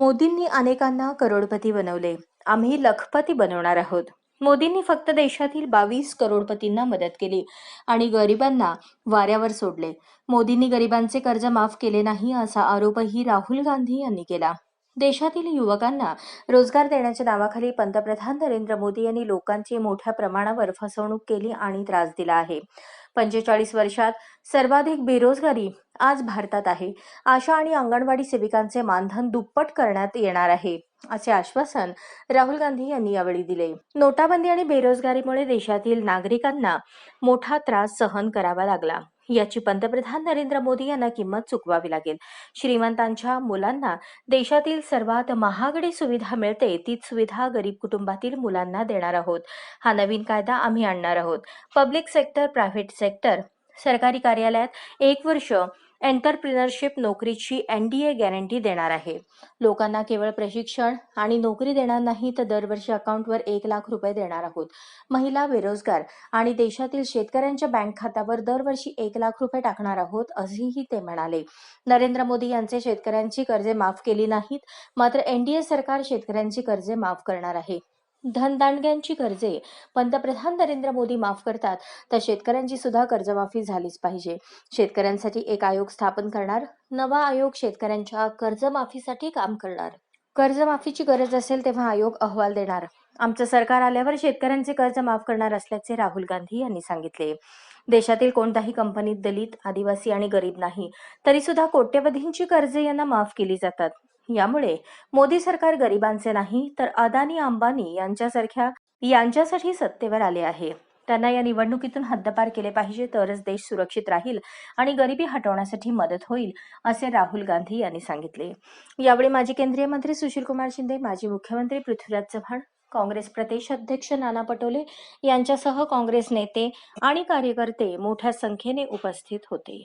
मोदींनी अनेकांना करोडपती बनवले. आम्ही लखपती बनवणार आहोत. मोदींनी फक्त देशातील बावीस करोडपतींना मदत केली आणि गरिबांना वाऱ्यावर सोडले. मोदींनी गरिबांचे कर्ज माफ केले नाही असा आरोपही राहुल गांधी यांनी केला. देशातील युवकांना रोजगार देण्याच्या नावाखाली पंतप्रधान नरेंद्र मोदी यांनी लोकांची मोठ्या प्रमाणावर फसवणूक केली आणि त्रास दिला आहे. पंचेचाळीस वर्षात सर्वाधिक बेरोजगारी आज भारतात आहे. आशा आणि अंगणवाडी सेविकांचे मानधन दुप्पट करण्यात येणार आहे असे आश्वासन राहुल गांधी यांनी यावेळी दिले. नोटाबंदी आणि बेरोजगारीमुळे देशातील नागरिकांना मोठा त्रास सहन करावा लागला. याची पंतप्रधान नरेंद्र मोदी यांना किंमत चुकवावी लागेल. श्रीमंतांच्या मुलांना देशातील सर्वात महागडी सुविधा मिळते तीच सुविधा गरीब कुटुंबातील मुलांना देणार आहोत. हा नवीन कायदा आम्ही आणणार आहोत. पब्लिक सेक्टर प्रायव्हेट सेक्टर सरकारी कार्यालयात एक वर्ष एंटरप्रिनरशिप नोकरीची एन डी ए गॅरंटी देणार आहे. लोकांना केवळ प्रशिक्षण आणि नोकरी देणार नाही तर दरवर्षी अकाउंटवर एक लाख रुपये देणार आहोत. महिला बेरोजगार आणि देशातील शेतकऱ्यांच्या बँक खात्यावर दरवर्षी एक लाख रुपये टाकणार आहोत असेही ते म्हणाले. नरेंद्र मोदी यांचे शेतकऱ्यांची कर्जे माफ केली नाहीत मात्र एनडीए सरकार शेतकऱ्यांची कर्जे माफ करणार आहे. धनदांडग्यांची कर्जे. पंतप्रधान नरेंद्र मोदी माफ करतात तर शेतकऱ्यांची सुद्धा कर्जमाफी झालीच पाहिजे. शेतकऱ्यांसाठी एक आयोग स्थापन करणार नवा आयोग शेतकऱ्यांच्या कर्जमाफीसाठी काम करणार. कर्जमाफीची गरज असेल तेव्हा आयोग अहवाल देणार. आमचं सरकार आल्यावर शेतकऱ्यांचे कर्ज माफ करणार असल्याचे राहुल गांधी यांनी सांगितले. देशातील कोणत्याही कंपनीत दलित आदिवासी आणि गरीब नाही तरी सुद्धा कोट्यवधींची कर्जे यांना माफ केली जातात. यामुळे मोदी सरकार गरिबांचे नाही तर अदानी अंबानी यांच्यासारख्या यांच्यासाठी सत्तेवर आले आहे. त्यांना या निवडणुकीतून हद्दपार केले पाहिजे तरच देश सुरक्षित राहील आणि गरिबी हटवण्यासाठी मदत होईल असे राहुल गांधी यांनी सांगितले. यावेळी माजी केंद्रीय मंत्री सुशीलकुमार शिंदे माजी मुख्यमंत्री पृथ्वीराज चव्हाण काँग्रेस प्रदेश अध्यक्ष नाना पटोले यांच्यासह काँग्रेस नेते आणि कार्यकर्ते मोठ्या संख्येने उपस्थित होते.